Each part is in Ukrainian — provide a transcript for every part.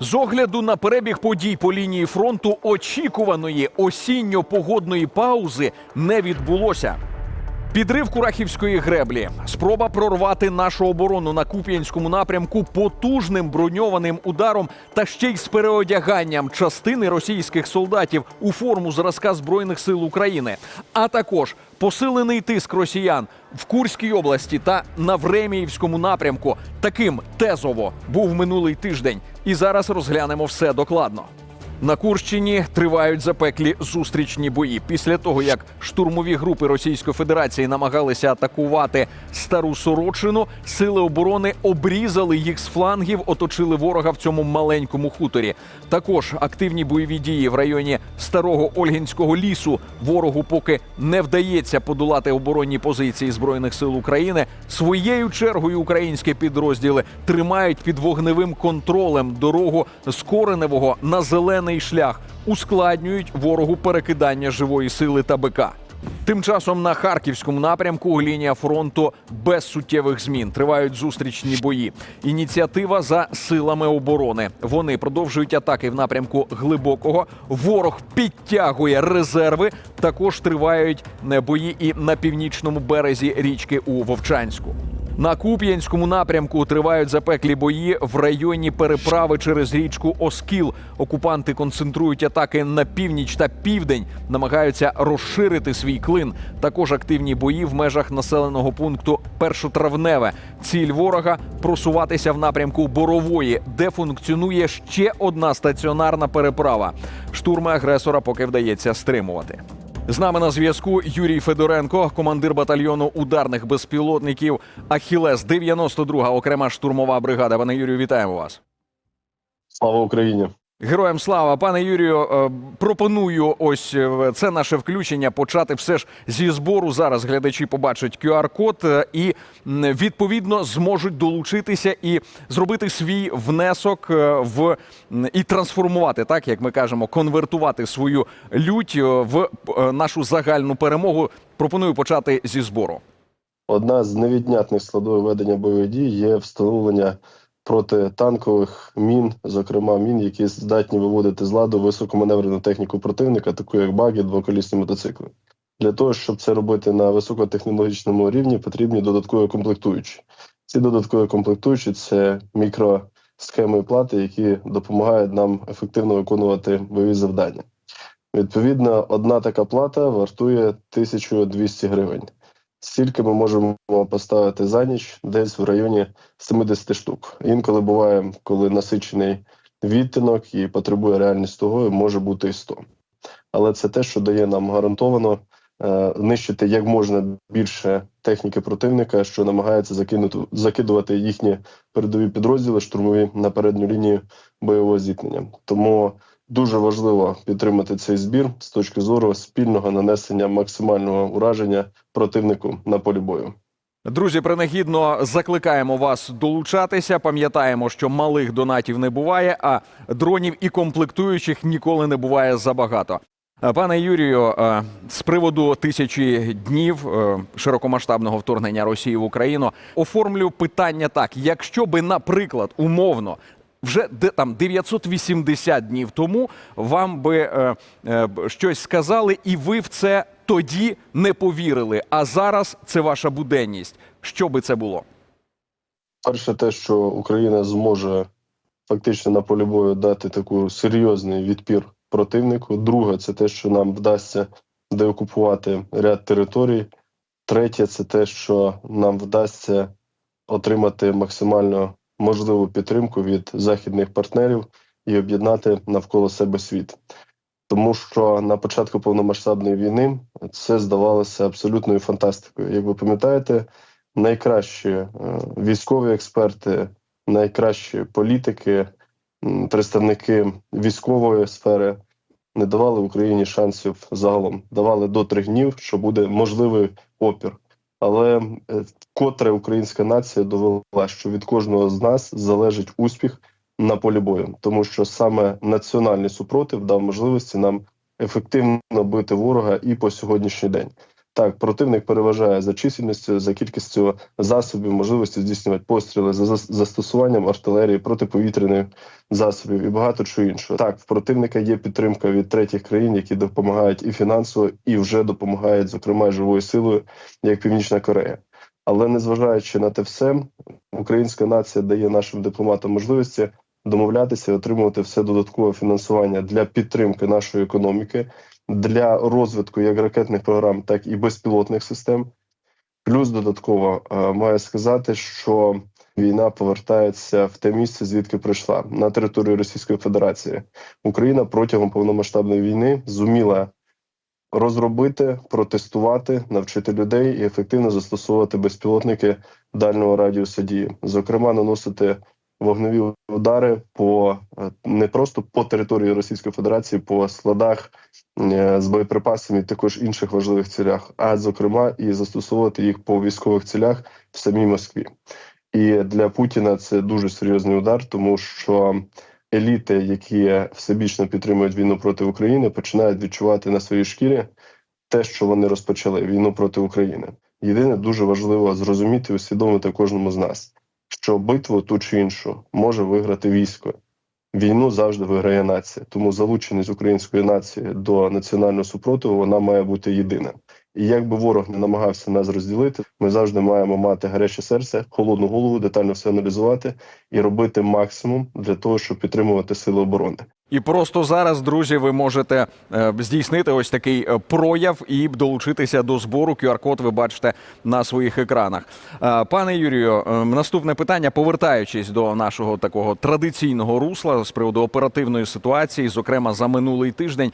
З огляду на перебіг подій по лінії фронту очікуваної осінньо-погодної паузи не відбулося. Підрив Курахівської греблі, спроба прорвати нашу оборону на Куп'янському напрямку потужним броньованим ударом та ще й з переодяганням частини російських солдатів у форму зразка збройних сил України, а також посилений тиск росіян в Курській області та на Времіївському напрямку. Таким тезово був минулий тиждень. І зараз розглянемо все докладно. На Курщині тривають запеклі зустрічні бої. Після того, як штурмові групи Російської Федерації намагалися атакувати стару Сорочину, сили оборони обрізали їх з флангів, оточили ворога в цьому маленькому хуторі. Також активні бойові дії в районі старого Ольгінського лісу. Ворогу поки не вдається подолати оборонні позиції збройних сил України. Своєю чергою українські підрозділи тримають під вогневим контролем дорогу з Кореневого на зелений шлях, ускладнюють ворогу перекидання живої сили та БК. Тим часом на харківському напрямку лінія фронту без суттєвих змін тривають зустрічні бої. Ініціатива за силами оборони. Вони продовжують атаки в напрямку глибокого. Ворог підтягує резерви. Також тривають бої і на північному березі річки у Вовчанську. На Куп'янському напрямку тривають запеклі бої в районі переправи через річку Оскіл. Окупанти концентрують атаки на північ та південь, намагаються розширити свій клин. Також активні бої в межах населеного пункту Першотравневе. Ціль ворога просуватися в напрямку Борової, де функціонує ще одна стаціонарна переправа. Штурми агресора поки вдається стримувати. З нами на зв'язку Юрій Федоренко, командир батальйону ударних безпілотників Ахілес, 92-га окрема штурмова бригада. Пане Юрію, вітаємо вас. Слава Україні! Героям слава, пане Юрію. е, Пропоную ось е, це наше включення почати все ж зі збору. Зараз глядачі побачать QR-код е, і відповідно зможуть долучитися і зробити свій внесок в і трансформувати, так як ми кажемо, конвертувати свою лють в нашу загальну перемогу. Пропоную почати зі збору. Одна з невіднятних складових ведення бойових дій є встановлення протитанкових мін, зокрема мін, які здатні виводити з ладу високоманеврену техніку противника, таку як баги, двоколісні мотоцикли. Для того, щоб це робити на високотехнологічному рівні, потрібні додаткові комплектуючі. Ці додаткові комплектуючі це мікросхеми плати, які допомагають нам ефективно виконувати бойові завдання. Відповідно, одна така плата вартує 1200 гривень. Стільки ми можемо поставити за ніч десь в районі 70 штук. Інколи буває, коли насичений відтинок і потребує реальність того, може бути і 100. Але це те, що дає нам гарантовано е, нищити як можна більше техніки противника, що намагається закинути закидувати їхні передові підрозділи штурмові на передню лінію бойового зіткнення. Тому Дуже важливо підтримати цей збір з точки зору спільного нанесення максимального ураження противнику на полі бою. Друзі, принагідно закликаємо вас долучатися. Пам'ятаємо, що малих донатів не буває, а дронів і комплектуючих ніколи не буває забагато. Пане Юрію, е, з приводу тисячі днів е, широкомасштабного вторгнення Росії в Україну оформлю питання так: якщо би, наприклад, умовно. Вже там 980 днів тому вам би е, е, щось сказали, і ви в це тоді не повірили. А зараз це ваша буденність. Що би це було? Перше, те, що Україна зможе фактично на полі бою дати таку серйозний відпір противнику. Друге, це те, що нам вдасться деокупувати ряд територій. Третє, це те, що нам вдасться отримати максимально можливу підтримку від західних партнерів і об'єднати навколо себе світ. Тому що на початку повномасштабної війни це здавалося абсолютною фантастикою. Як ви пам'ятаєте, найкращі е, військові експерти, найкращі політики, представники військової сфери не давали Україні шансів загалом. Давали до трьох днів, що буде можливий опір. Але котре українська нація довела, що від кожного з нас залежить успіх на полі бою, тому що саме національний супротив дав можливості нам ефективно бити ворога і по сьогоднішній день. Так, противник переважає за чисельністю, за кількістю засобів, можливості здійснювати постріли, за застосуванням артилерії, протиповітряних засобів і багато чого іншого. Так, в противника є підтримка від третіх країн, які допомагають і фінансово, і вже допомагають, зокрема, живою силою, як Північна Корея. Але незважаючи на те все, українська нація дає нашим дипломатам можливості домовлятися і отримувати все додаткове фінансування для підтримки нашої економіки, для розвитку як ракетних програм, так і безпілотних систем. Плюс додатково е, маю сказати, що війна повертається в те місце, звідки прийшла на територію Російської Федерації. Україна протягом повномасштабної війни зуміла розробити, протестувати, навчити людей і ефективно застосовувати безпілотники дальнього радіусу дії, зокрема, наносити вогневі удари по е, не просто по території Російської Федерації, по складах з боєприпасами, також інших важливих цілях, а зокрема і застосовувати їх по військових цілях в самій Москві. І для Путіна це дуже серйозний удар, тому що еліти, які всебічно підтримують війну проти України, починають відчувати на своїй шкірі те, що вони розпочали війну проти України. Єдине дуже важливо зрозуміти і усвідомити кожному з нас, що битву ту чи іншу може виграти військо. Війну завжди виграє нація. Тому залученість української нації до національного супротиву вона має бути єдина. І як би ворог не намагався нас розділити, ми завжди маємо мати гаряче серце, холодну голову, детально все аналізувати і робити максимум для того, щоб підтримувати сили оборони. І просто зараз, друзі, ви можете е, здійснити ось такий е, прояв і долучитися до збору. QR-код ви бачите на своїх екранах. Е, Пане Юрію, наступне питання, повертаючись до нашого такого традиційного русла з приводу оперативної ситуації, зокрема за минулий тиждень,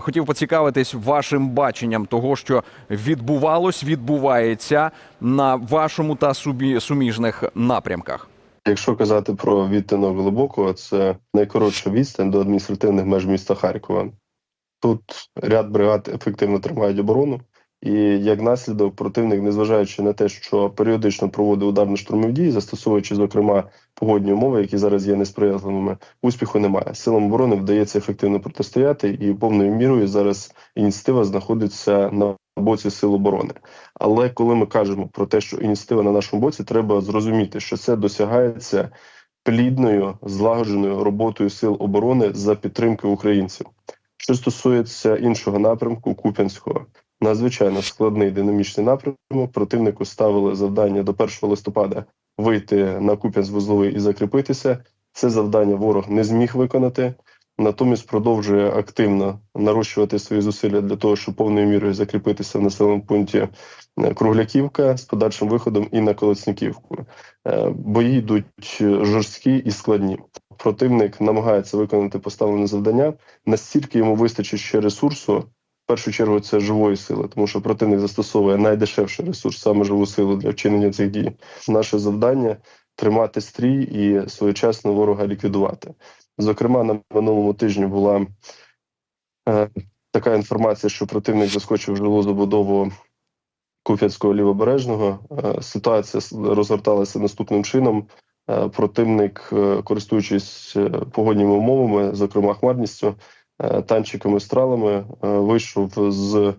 хотів поцікавитись вашим баченням того, що відбувалось, відбувається на вашому та суміжних напрямках. Якщо казати про відтинок глибокого, це найкоротша відстань до адміністративних меж міста Харкова. Тут ряд бригад ефективно тримають оборону, і як наслідок, противник, незважаючи на те, що періодично проводить ударно-штурмові дії, застосовуючи, зокрема, погодні умови, які зараз є несприятливими, успіху немає. Силам оборони вдається ефективно протистояти, і повною мірою зараз ініціатива знаходиться на боці сил оборони. Але коли ми кажемо про те, що ініціатива на нашому боці, треба зрозуміти, що це досягається плідною злагодженою роботою сил оборони за підтримки українців. Що стосується іншого напрямку, Куп'янського, надзвичайно складний динамічний напрямок. Противнику ставили завдання до 1 листопада вийти на Куп'янськ-Вузловий і закріпитися. Це завдання ворог не зміг виконати. Натомість продовжує активно нарощувати свої зусилля для того, щоб повною мірою закріпитися в населеному пункті е, Кругляківка з подальшим виходом і на Колесниківку. Е, Бої йдуть жорсткі і складні. Противник намагається виконати поставлене завдання. Настільки йому вистачить ще ресурсу. В першу чергу це живої сили, тому що противник застосовує найдешевший ресурс, саме живу силу для вчинення цих дій. Наше завдання тримати стрій і своєчасно ворога ліквідувати. Зокрема, на минулому тижні була е, така інформація, що противник заскочив жилу забудову Куп'янського лівобережного. Е, ситуація розгорталася наступним чином. Е, противник, е, користуючись е, погодніми умовами, зокрема хмарністю, е, танчиками, стралами, е, вийшов з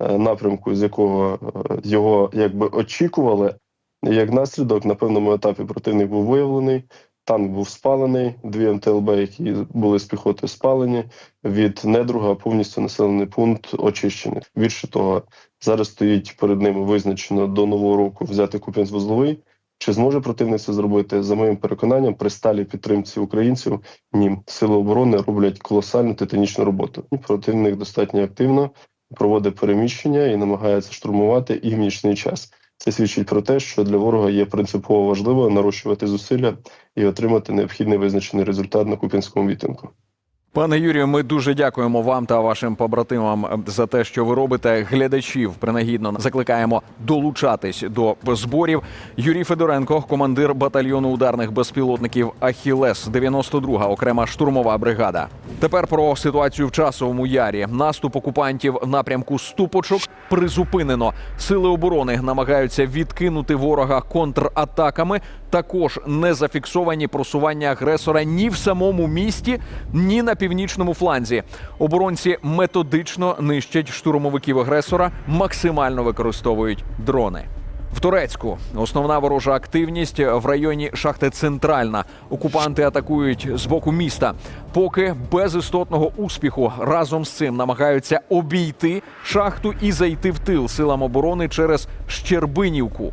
е, напрямку, з якого е, його якби очікували. Як наслідок, на певному етапі противник був виявлений. Танк був спалений, дві МТЛБ, які були з піхоти спалені. Від недруга повністю населений пункт очищений. Більше того, зараз стоїть перед ними визначено до нового року взяти Куп'янськ-Вузловий. Чи зможе противник це зробити? За моїм переконанням, при сталій підтримці українців ні, сили оборони роблять колосальну титанічну роботу. Противник достатньо активно проводить переміщення і намагається штурмувати і в нічний час. Це свідчить про те, що для ворога є принципово важливо нарощувати зусилля і отримати необхідний визначений результат на Куп'янському відтинку. Пане Юрію, ми дуже дякуємо вам та вашим побратимам е, за те, що ви робите. Глядачів принагідно закликаємо долучатись до зборів. Юрій Федоренко, командир батальйону ударних безпілотників Ахілес, 92-га окрема штурмова бригада. Тепер про ситуацію в часовому ярі. Наступ окупантів в напрямку Ступочок призупинено. Сили оборони намагаються відкинути ворога контратаками. Також не зафіксовані просування агресора ні в самому місті, ні на північному фланзі оборонці методично нищать штурмовиків агресора, максимально використовують дрони. В Турецьку основна ворожа активність в районі шахти Центральна. Окупанти атакують з боку міста. Поки без істотного успіху разом з цим намагаються обійти шахту і зайти в тил силам оборони через Щербинівку.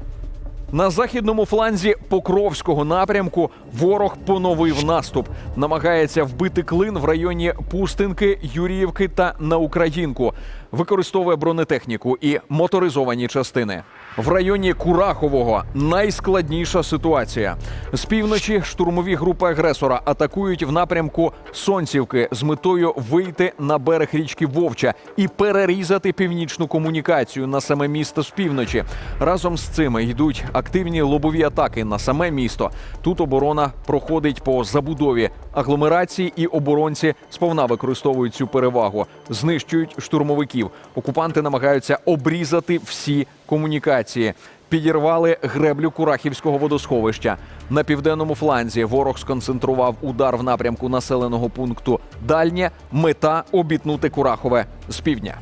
На західному фланзі Покровського напрямку ворог поновив наступ. Намагається вбити клин в районі Пустинки, Юріївки та на Українку. Використовує бронетехніку і моторизовані частини. В районі Курахового найскладніша ситуація. З півночі штурмові групи агресора атакують в напрямку Сонцівки з метою вийти на берег річки Вовча і перерізати північну комунікацію на саме місто з півночі. Разом з цим йдуть активні лобові атаки на саме місто. Тут оборона проходить по забудові агломерації, і оборонці сповна використовують цю перевагу, знищують штурмовиків. Окупанти намагаються обрізати всі комунікації. Підірвали греблю Курахівського водосховища. На південному фланзі ворог сконцентрував удар в напрямку населеного пункту Дальнє. Мета обітнути Курахове з півдня.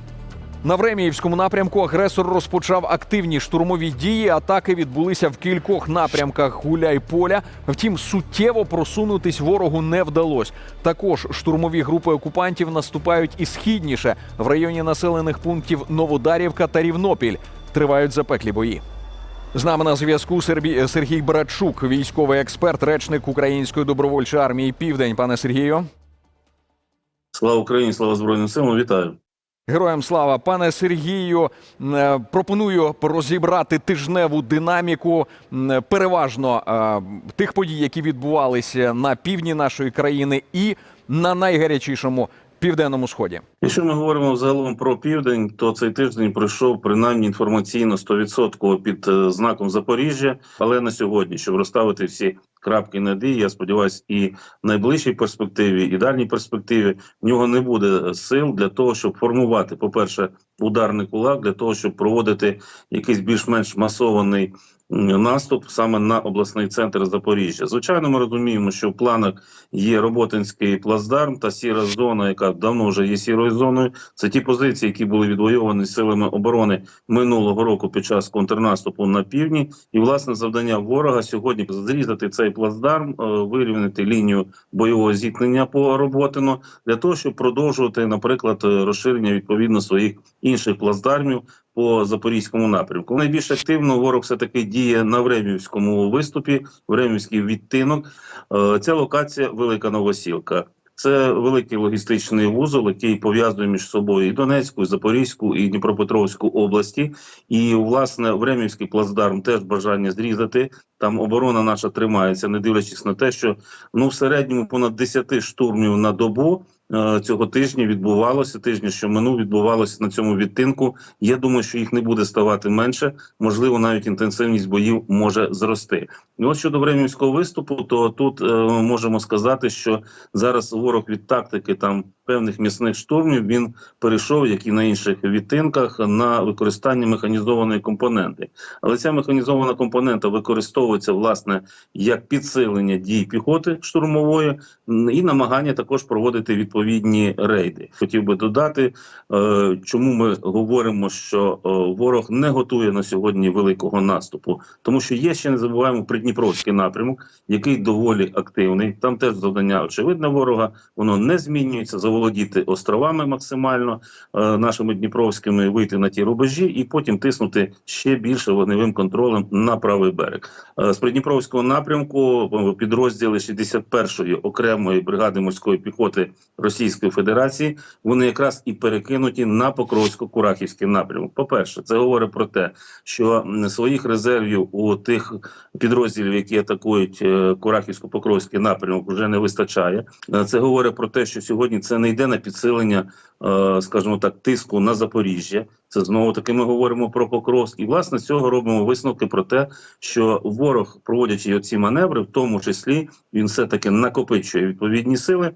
На Времіївському напрямку агресор розпочав активні штурмові дії. Атаки відбулися в кількох напрямках Гуляй-Поля. Втім, суттєво просунутись ворогу не вдалося. Також штурмові групи окупантів наступають і східніше в районі населених пунктів Новодарівка та Рівнопіль. Тривають запеклі бої. З нами на зв'язку Сербі- Сергій Братчук, військовий експерт, речник Української добровольчої армії Південь. Пане Сергію. Слава Україні, слава Збройним силам, вітаю. Героям слава, пане Сергію. е, Пропоную розібрати тижневу динаміку переважно е, тих подій, які відбувалися на півдні нашої країни, і на найгарячішому південному сході. Якщо ми говоримо взагалом про південь, то цей тиждень пройшов принаймні інформаційно 100% під е, знаком Запоріжжя. Але на сьогодні, щоб розставити всі крапки над «і», я сподіваюся, і в найближчій перспективі, і дальній перспективі. В нього не буде сил для того, щоб формувати, по-перше, ударний кулак, для того, щоб проводити якийсь більш-менш масований наступ саме на обласний центр Запоріжжя. Звичайно, ми розуміємо, що в планах є Роботинський плацдарм та сіра зона, яка давно вже є сірою зоною. Це ті позиції, які були відвоювані силами оборони минулого року під час контрнаступу на півдні. І власне завдання ворога сьогодні зрізати цей плацдарм, е, вирівняти лінію бойового зіткнення по Роботину для того, щоб продовжувати, наприклад, е, розширення відповідно своїх інших плацдармів по запорізькому напрямку. Найбільш активно ворог все таки діє на Времівському виступі, Времівський відтинок. Е, Ця локація Велика Новосілка. Це великий логістичний вузол, який пов'язує між собою і Донецьку, і Запорізьку, і Дніпропетровську області. І власне Времівський плацдарм теж бажання зрізати. Там оборона наша тримається, не дивлячись на те, що ну в середньому понад 10 штурмів на добу цього тижня відбувалося. Тижня, що минув, відбувалося на цьому відтинку. Я думаю, що їх не буде ставати менше. Можливо, навіть інтенсивність боїв може зрости. І от щодо времівського виступу, то тут е, можемо сказати, що зараз ворог від тактики там певних м'ясних штурмів він перейшов, як і на інших відтинках, на використання механізованої компоненти. Але ця механізована компонента використовується власне як підсилення дій піхоти штурмової і намагання також проводити відповідні рейди. Хотів би додати, е, чому ми говоримо, що е, ворог не готує на сьогодні великого наступу, тому що є ще не забуваємо Придніпровський напрямок, який доволі активний. Там теж завдання очевидне ворога, воно не змінюється. Заволодіти островами максимально е, нашими дніпровськими, вийти на ті рубежі і потім тиснути ще більше вогневим контролем на правий берег. Е, з Придніпровського напрямку е, підрозділи 61-ї окремої бригади морської піхоти Російської Федерації вони якраз і перекинуті на Покровсько-Курахівський напрямок. По перше, це говорить про те, що своїх резервів у тих підрозділів, які атакують е, Курахівсько-Покровський напрямок, вже не вистачає. Е, Це говорить про те, що сьогодні це не йде на підсилення, е, скажімо так, тиску на Запоріжжя. Це знову таки ми говоримо про Покровськ. І власне з цього робимо висновки про те, що ворог, проводячи оці маневри, в тому числі він все таки накопичує відповідні сили.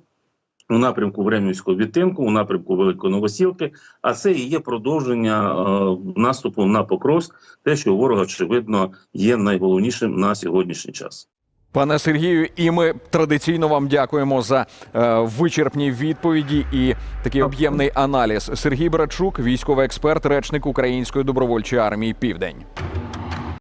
У напрямку Времівського відтинку, у напрямку Великої Новосілки, а це і є продовження е, наступу на Покровськ, те, що у ворога очевидно є найголовнішим на сьогоднішній час. Пане Сергію, і ми традиційно вам дякуємо за е, вичерпні відповіді і такий об'ємний аналіз. Сергій Брачук, військовий експерт, речник Української добровольчої армії Південь.